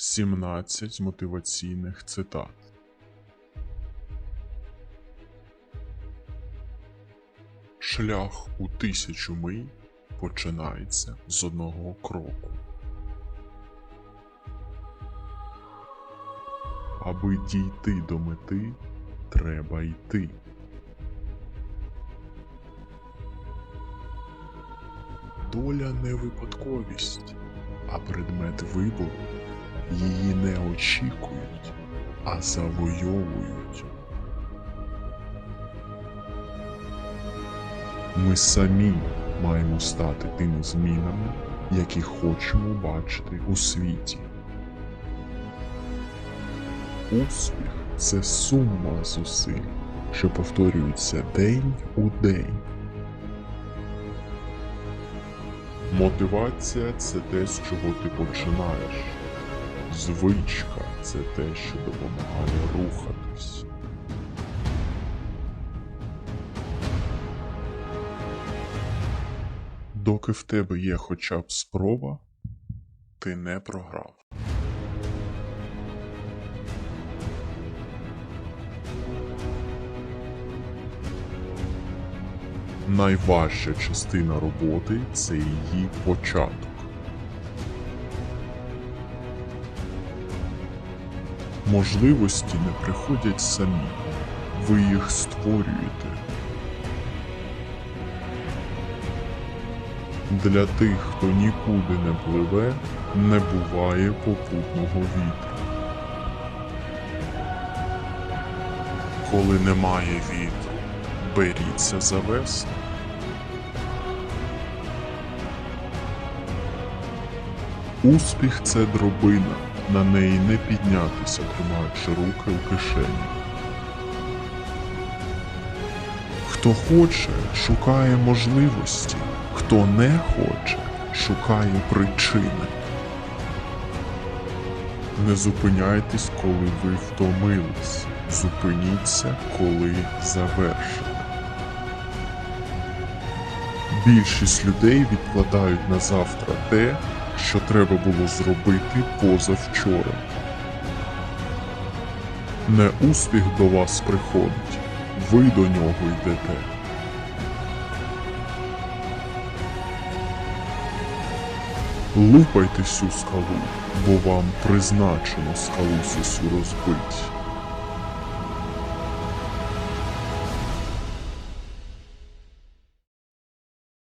17 мотиваційних цитат. Шлях у тисячу миль починається з одного кроку. Аби дійти до мети, треба йти. Доля не випадковість, а предмет вибору. Її не очікують, а завойовують. Ми самі маємо стати тими змінами, які хочемо бачити у світі. Успіх це сума зусиль, що повторюються день у день. Мотивація це те, з чого ти починаєш. Звичка це те, що допомагає рухатись. Доки в тебе є хоча б спроба, ти не програв. Найважча частина роботи це її початок. Можливості не приходять самі, ви їх створюєте. Для тих, хто нікуди не пливе, не буває попутного вітру. Коли немає вітру, беріться за весла. Успіх це дробина, на неї не піднятися, тримаючи руки у кишені. Хто хоче, шукає можливості, хто не хоче, шукає причини. Не зупиняйтесь, коли ви втомились. Зупиніться, коли завершите. Більшість людей відкладають на завтра те, що треба було зробити позавчора. Не успіх до вас приходить, ви до нього йдете. Лупайте цю скалу, бо вам призначено скалу сісю розбить.